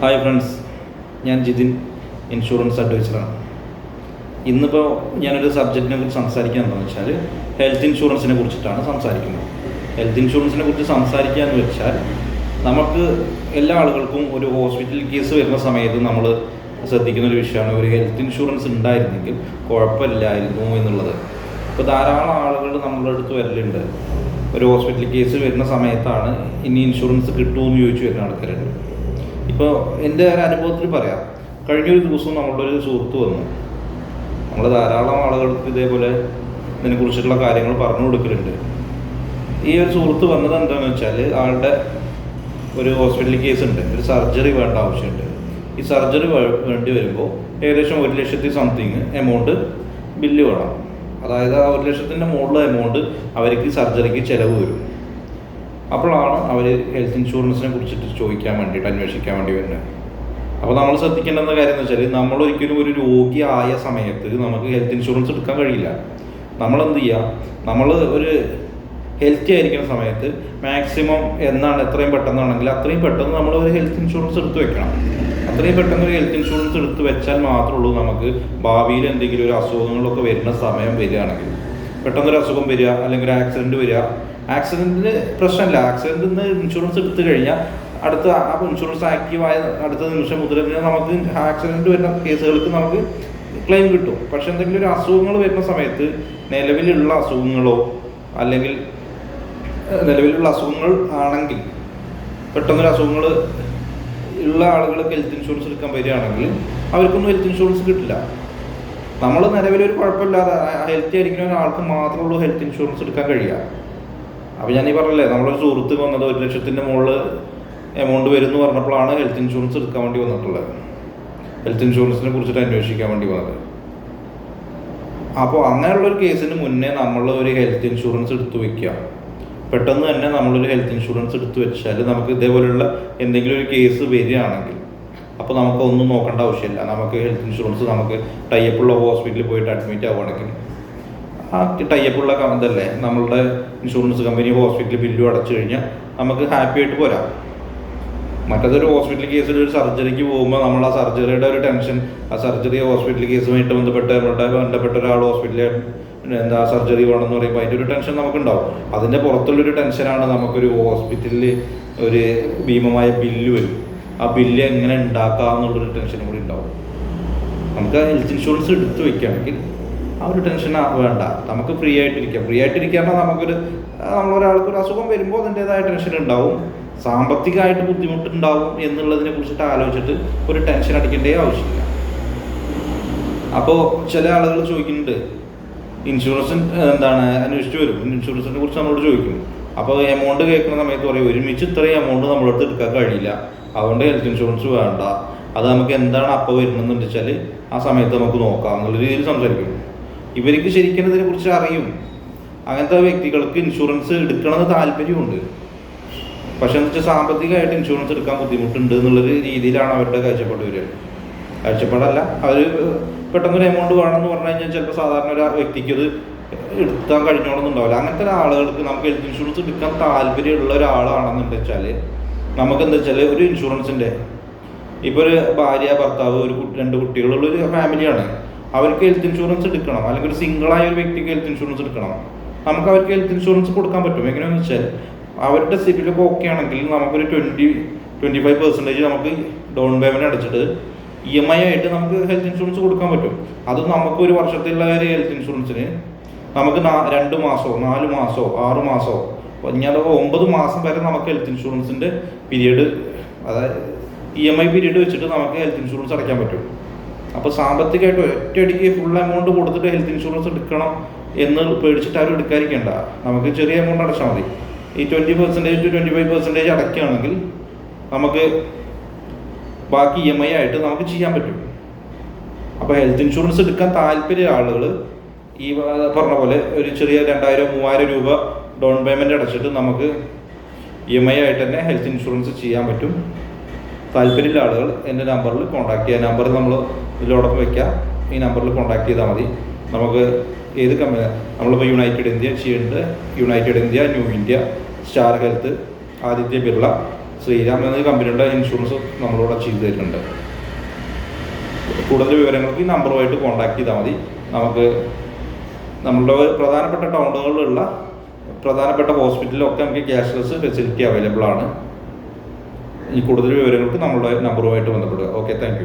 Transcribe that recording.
Hi friends ഞാൻ Jithin insurance അഡ്വൈസറാണ്. ഇന്നിപ്പോൾ ഞാനൊരു സബ്ജക്റ്റിനെ കുറിച്ച് സംസാരിക്കാൻ എന്താണെന്ന് വെച്ചാൽ ഹെൽത്ത് ഇൻഷുറൻസിനെ കുറിച്ചിട്ടാണ് സംസാരിക്കുന്നത്. ഹെൽത്ത് ഇൻഷുറൻസിനെ കുറിച്ച് സംസാരിക്കുക എന്ന് വെച്ചാൽ നമുക്ക് എല്ലാ ആളുകൾക്കും ഒരു ഹോസ്പിറ്റൽ കേസ് വരുന്ന സമയത്ത് നമ്മൾ ശ്രദ്ധിക്കുന്ന ഒരു വിഷയമാണ് ഒരു ഹെൽത്ത് ഇൻഷുറൻസ് ഉണ്ടായിരുന്നെങ്കിൽ കുഴപ്പമില്ലായിരുന്നു എന്നുള്ളത്. ഇപ്പോൾ ധാരാളം ആളുകൾ നമ്മളുടെ അടുത്ത് വരലുണ്ട്. ഒരു ഹോസ്പിറ്റൽ കേസ് വരുന്ന സമയത്താണ് ഇനി ഇൻഷുറൻസ് കിട്ടുമെന്ന് ചോദിച്ചു വരുന്ന ആൾക്കാരുണ്ട് ഇപ്പോൾ എന്റെ ഒരു അനുഭവത്തിൽ പറയാം. കഴിഞ്ഞൊരു ദിവസം നമ്മളുടെ ഒരു സുഹൃത്ത് വന്നു. നമ്മൾ ധാരാളം ആളുകൾക്ക് ഇതേപോലെ ഇതിനെക്കുറിച്ചുള്ള കാര്യങ്ങൾ പറഞ്ഞു കൊടുക്കലുണ്ട്. ഈ ഒരു സുഹൃത്ത് വന്നത് എന്താണെന്ന് വെച്ചാൽ ആളുടെ ഒരു ഹോസ്പിറ്റൽ കേസ് ഉണ്ട് ഒരു സർജറി വേണ്ട ആവശ്യമുണ്ട്. ഈ സർജറി വേണ്ടി വരുമ്പോൾ ഏകദേശം ഒരു ലക്ഷത്തി സംതിങ് എമൗണ്ട് ബില്ല് വേണം. അതായത് ആ ഒരു ലക്ഷത്തിന്റെ മുകളിൽ എമൗണ്ട് അവർക്ക് സർജറിക്ക് ചിലവ് വരും. അപ്പോഴാണ് അവർ ഹെൽത്ത് ഇൻഷുറൻസിനെ കുറിച്ചിട്ട് ചോദിക്കാൻ വേണ്ടിയിട്ട് അന്വേഷിക്കാൻ വേണ്ടി വരുന്നത്. അപ്പോൾ നമ്മൾ ശ്രദ്ധിക്കേണ്ടുന്ന കാര്യം എന്ന് വെച്ചാൽ നമ്മൾ ഒരിക്കലും ഒരു രോഗി ആയ സമയത്ത് നമുക്ക് ഹെൽത്ത് ഇൻഷുറൻസ് എടുക്കാൻ കഴിയില്ല. നമ്മൾ എന്ത് ചെയ്യുക? നമ്മൾ ഒരു ഹെൽത്തി ആയിരിക്കുന്ന സമയത്ത് മാക്സിമം എന്നാണ് എത്രയും പെട്ടെന്നാണെങ്കിൽ അത്രയും പെട്ടെന്ന് നമ്മൾ ഒരു ഹെൽത്ത് ഇൻഷുറൻസ് എടുത്ത് വെക്കണം. അത്രയും പെട്ടെന്ന് ഒരു ഹെൽത്ത് ഇൻഷുറൻസ് എടുത്ത് വെച്ചാൽ മാത്രമേ ഉള്ളൂ നമുക്ക് ഭാവിയിൽ എന്തെങ്കിലും ഒരു അസുഖങ്ങളൊക്കെ വരുന്ന സമയം വരികയാണെങ്കിൽ. പെട്ടെന്നൊരു അസുഖം വരിക അല്ലെങ്കിൽ ഒരു ആക്സിഡന്റ് വരിക. ആക്സിഡന്റിന് പ്രശ്നമില്ല. ആക്സിഡന്റിന് ഇൻഷുറൻസ് എടുത്തു കഴിഞ്ഞാൽ അടുത്ത ആ ഇൻഷുറൻസ് ആയ അടുത്ത നിമിഷം മുതൽ നമുക്ക് ആക്സിഡന്റ് വരുന്ന കേസുകൾക്ക് നമുക്ക് ക്ലെയിം കിട്ടും. പക്ഷെ എന്തെങ്കിലും ഒരു അസുഖങ്ങൾ വരുന്ന സമയത്ത് നിലവിലുള്ള അസുഖങ്ങളോ അല്ലെങ്കിൽ നിലവിലുള്ള അസുഖങ്ങൾ ആണെങ്കിൽ പെട്ടെന്നൊരു അസുഖങ്ങൾ ഉള്ള ആളുകൾക്ക് ഹെൽത്ത് ഇൻഷുറൻസ് എടുക്കാൻ വരികയാണെങ്കിൽ അവർക്കൊന്നും ഹെൽത്ത് ഇൻഷുറൻസ് കിട്ടില്ല. നമ്മൾ നിലവിലൊരു കുഴപ്പമില്ലാതെ ഹെൽത്തി ആയിരിക്കുന്ന ഒരാൾക്ക് മാത്രമേ ഉള്ളൂ ഹെൽത്ത് ഇൻഷുറൻസ് എടുക്കാൻ കഴിയുക. അപ്പോൾ ഞാൻ ഈ പറഞ്ഞല്ലേ നമ്മളൊരു സുഹൃത്ത് വന്നത് ഒരു ലക്ഷത്തിന്റെ മുകളിൽ എമൗണ്ട് വരും എന്ന് പറഞ്ഞപ്പോഴാണ് ഹെൽത്ത് ഇൻഷുറൻസ് എടുക്കാൻ വേണ്ടി വന്നിട്ടുള്ളത്. ഹെൽത്ത് ഇൻഷുറൻസിനെ കുറിച്ചിട്ട് അന്വേഷിക്കാൻ വേണ്ടി വന്നത്. അപ്പോൾ അങ്ങനെയുള്ള ഒരു കേസിന് മുന്നേ നമ്മൾ ഒരു ഹെൽത്ത് ഇൻഷുറൻസ് എടുത്തു വെക്കുക. പെട്ടെന്ന് തന്നെ നമ്മളൊരു ഹെൽത്ത് ഇൻഷുറൻസ് എടുത്തു വെച്ചാൽ നമുക്ക് ഇതേപോലെയുള്ള എന്തെങ്കിലും ഒരു കേസ് വരികയാണെങ്കിൽ അപ്പോൾ നമുക്ക് ഒന്നും നോക്കേണ്ട ആവശ്യമില്ല. നമുക്ക് ഹെൽത്ത് ഇൻഷുറൻസ് നമുക്ക് ടൈപ്പുള്ള ഹോസ്പിറ്റലിൽ പോയിട്ട് അഡ്മിറ്റ് ആവുകയാണെങ്കിൽ ആ ടൈപ്പുള്ള ഇതല്ലേ? നമ്മളുടെ ഇൻഷുറൻസ് കമ്പനി ഹോസ്പിറ്റലിൽ ബില്ലും അടച്ചു കഴിഞ്ഞാൽ നമുക്ക് ഹാപ്പി ആയിട്ട് പോരാം. മറ്റേതൊരു ഹോസ്പിറ്റൽ കേസിൽ ഒരു സർജറിക്ക് പോകുമ്പോൾ നമ്മൾ ആ സർജറിയുടെ ഒരു ടെൻഷൻ ആ സർജറി ഹോസ്പിറ്റൽ കേസുമായിട്ട് ബന്ധപ്പെട്ട് നമ്മുടെ ബന്ധപ്പെട്ട ഒരാൾ ഹോസ്പിറ്റലിൽ എന്താ സർജറി വേണമെന്ന് പറയുമ്പോൾ അതിന്റെ ഒരു ടെൻഷൻ നമുക്കുണ്ടാവും. അതിന്റെ പുറത്തുള്ളൊരു ടെൻഷനാണ് നമുക്കൊരു ഹോസ്പിറ്റലിൽ ഒരു ഭീമമായ ബില്ല് വരും. ആ ബില്ല് എങ്ങനെ ഉണ്ടാക്കാം എന്നുള്ളൊരു ടെൻഷനും കൂടി ഉണ്ടാവും. നമുക്ക് ഹെൽത്ത് ഇൻഷുറൻസ് എടുത്തു വെക്കുകയാണെങ്കിൽ ആ ഒരു ടെൻഷൻ വേണ്ട. നമുക്ക് ഫ്രീ ആയിട്ടിരിക്കാം. ഫ്രീ ആയിട്ടിരിക്കാൻ നമുക്കൊരു നമ്മളൊരാൾക്ക് ഒരു അസുഖം വരുമ്പോൾ അതിന്റെതായ ടെൻഷൻ ഉണ്ടാവും. സാമ്പത്തികമായിട്ട് ബുദ്ധിമുട്ടുണ്ടാവും എന്നുള്ളതിനെ കുറിച്ചിട്ട് ആലോചിച്ചിട്ട് ഒരു ടെൻഷൻ അടിക്കേണ്ടേ ആവശ്യമില്ല. അപ്പോൾ ചില ആളുകൾ ചോദിക്കുന്നുണ്ട് ഇൻഷുറൻസ് എന്താണ് അന്വേഷിച്ച് വരും. ഇൻഷുറൻസിനെ കുറിച്ച് നമ്മളോട് ചോദിക്കും. അപ്പോൾ എമൗണ്ട് കേൾക്കുന്ന സമയത്ത് പറയും ഒരുമിച്ച് ഇത്രയും എമൗണ്ട് നമ്മളടുത്ത് എടുക്കാൻ കഴിയില്ല. അതുകൊണ്ട് ഹെൽത്ത് ഇൻഷുറൻസ് വേണ്ട. അത് നമുക്ക് എന്താണ് അപ്പോൾ വരുന്നതെന്ന് വെച്ചാൽ ആ സമയത്ത് നമുക്ക് നോക്കാം. എന്നുള്ള രീതിയിൽ സംസാരിക്കും. ഇവർക്ക് ശരിക്കും ഇതിനെ കുറിച്ച് അറിയും. അങ്ങനത്തെ വ്യക്തികൾക്ക് ഇൻഷുറൻസ് എടുക്കണമെന്ന് താല്പര്യമുണ്ട്. പക്ഷെ എന്ന് വെച്ചാൽ സാമ്പത്തികമായിട്ട് ഇൻഷുറൻസ് എടുക്കാൻ ബുദ്ധിമുട്ടുണ്ട് എന്നുള്ളൊരു രീതിയിലാണ് അവരുടെ കാഴ്ചപ്പാട് വരിക. കാഴ്ചപ്പാടല്ല. അവർ പെട്ടെന്നൊരു എമൗണ്ട് വേണമെന്ന് പറഞ്ഞു കഴിഞ്ഞാൽ ചിലപ്പോൾ സാധാരണ ഒരു വ്യക്തിക്ക് അത് എടുക്കാൻ കഴിഞ്ഞോളന്നുണ്ടാവില്ല. അങ്ങനത്തെ ആളുകൾക്ക് നമുക്ക് ഹെൽത്ത് ഇൻഷുറൻസ് എടുക്കാൻ താല്പര്യമുള്ള ഒരാളാണെന്ന് വെച്ചാൽ നമുക്ക് എന്താ വെച്ചാൽ ഒരു ഇൻഷുറൻസിന്റെ ഇപ്പോൾ ഒരു ഭാര്യ ഭർത്താവ് ഒരു കുട്ടി രണ്ട് കുട്ടികളുള്ള ഒരു ഫാമിലിയാണ് അവർക്ക് ഹെൽത്ത് ഇൻഷുറൻസ് എടുക്കണം. അല്ലെങ്കിൽ ഒരു സിംഗിളായ ഒരു വ്യക്തിക്ക് ഹെൽത്ത് ഇൻഷുറൻസ് എടുക്കണം. നമുക്ക് അവർക്ക് ഹെൽത്ത് ഇൻഷുറൻസ് കൊടുക്കാൻ പറ്റും. എങ്ങനെയാണെന്ന് വെച്ചാൽ അവരുടെ സിബിലൊക്കെ ഓക്കെ ആണെങ്കിൽ നമുക്കൊരു ട്വന്റി ട്വന്റി ഫൈവ് പെർസെന്റേജ് നമുക്ക് ഡൗൺ പേയ്മെന്റ് അടച്ചിട്ട് ഇ എം ഐ ആയിട്ട് നമുക്ക് ഹെൽത്ത് ഇൻഷുറൻസ് കൊടുക്കാൻ പറ്റും. അത് നമുക്ക് ഒരു വർഷത്തിലുള്ള ഒരു ഹെൽത്ത് ഇൻഷുറൻസിന് നമുക്ക് രണ്ട് മാസമോ നാല് മാസമോ ആറ് മാസമോ ഞാൻ ഒമ്പത് മാസം വരെ നമുക്ക് ഹെൽത്ത് ഇൻഷുറൻസിന്റെ പീരീഡ് അതായത് ഇ എം ഐ പീരീഡ് വെച്ചിട്ട് നമുക്ക് ഹെൽത്ത് ഇൻഷുറൻസ് അടയ്ക്കാൻ പറ്റും. അപ്പോൾ സാമ്പത്തികമായിട്ട് ഒറ്റയടിക്ക് ഫുൾ എമൗണ്ട് കൊടുത്തിട്ട് ഹെൽത്ത് ഇൻഷുറൻസ് എടുക്കണം എന്ന് പേടിച്ചിട്ട് ആരും എടുക്കാതിരിക്കേണ്ട. നമുക്ക് ചെറിയ എമൗണ്ട് അടച്ചാൽ മതി. ഈ twenty percentage to twenty five percentage അടയ്ക്കുകയാണെങ്കിൽ നമുക്ക് ബാക്കി ഇ എം ഐ ആയിട്ട് നമുക്ക് ചെയ്യാൻ പറ്റും. അപ്പോൾ ഹെൽത്ത് ഇൻഷുറൻസ് എടുക്കാൻ താല്പര്യ ആളുകൾ ഈ പറഞ്ഞ പോലെ ഒരു ചെറിയ രണ്ടായിരം മൂവായിരം രൂപ ഡൗൺ പേയ്മെന്റ് അടച്ചിട്ട് നമുക്ക് ഇ എം ഐ ആയിട്ട് തന്നെ ഹെൽത്ത് ഇൻഷുറൻസ് ചെയ്യാൻ പറ്റും. താല്പര്യമുള്ള ആളുകൾ എന്റെ നമ്പറിൽ കോൺടാക്ട് ചെയ്യുക നമ്പർ നമ്മൾ ഇതിലോടൊപ്പം വയ്ക്കുക ഈ നമ്പറിൽ കോൺടാക്ട് ചെയ്താൽ മതി. നമുക്ക് ഏത് കമ്പനി നമ്മളിപ്പോൾ യുണൈറ്റഡ് ഇന്ത്യ ചെയ്യുന്നുണ്ട് United India New India Star Health Aditya Birla Shriram എന്ന കമ്പനിയുടെ ഇൻഷുറൻസ് നമ്മളോട് ചെയ്തു തരുന്നുണ്ട് കൂടുതൽ വിവരങ്ങൾക്ക് ഈ നമ്പറുമായിട്ട് കോൺടാക്ട് ചെയ്താൽ മതി. നമുക്ക് നമ്മളുടെ പ്രധാനപ്പെട്ട ടൗണുകളിലുള്ള പ്രധാനപ്പെട്ട ഹോസ്പിറ്റലിലൊക്കെ നമുക്ക് ക്യാഷ്ലെസ് ഫെസിലിറ്റി അവൈലബിൾ ആണ്. ഈ കൂടുതൽ വിവരങ്ങൾക്ക് നമ്മളുടെ നമ്പറുമായിട്ട് ബന്ധപ്പെടുക. Okay thank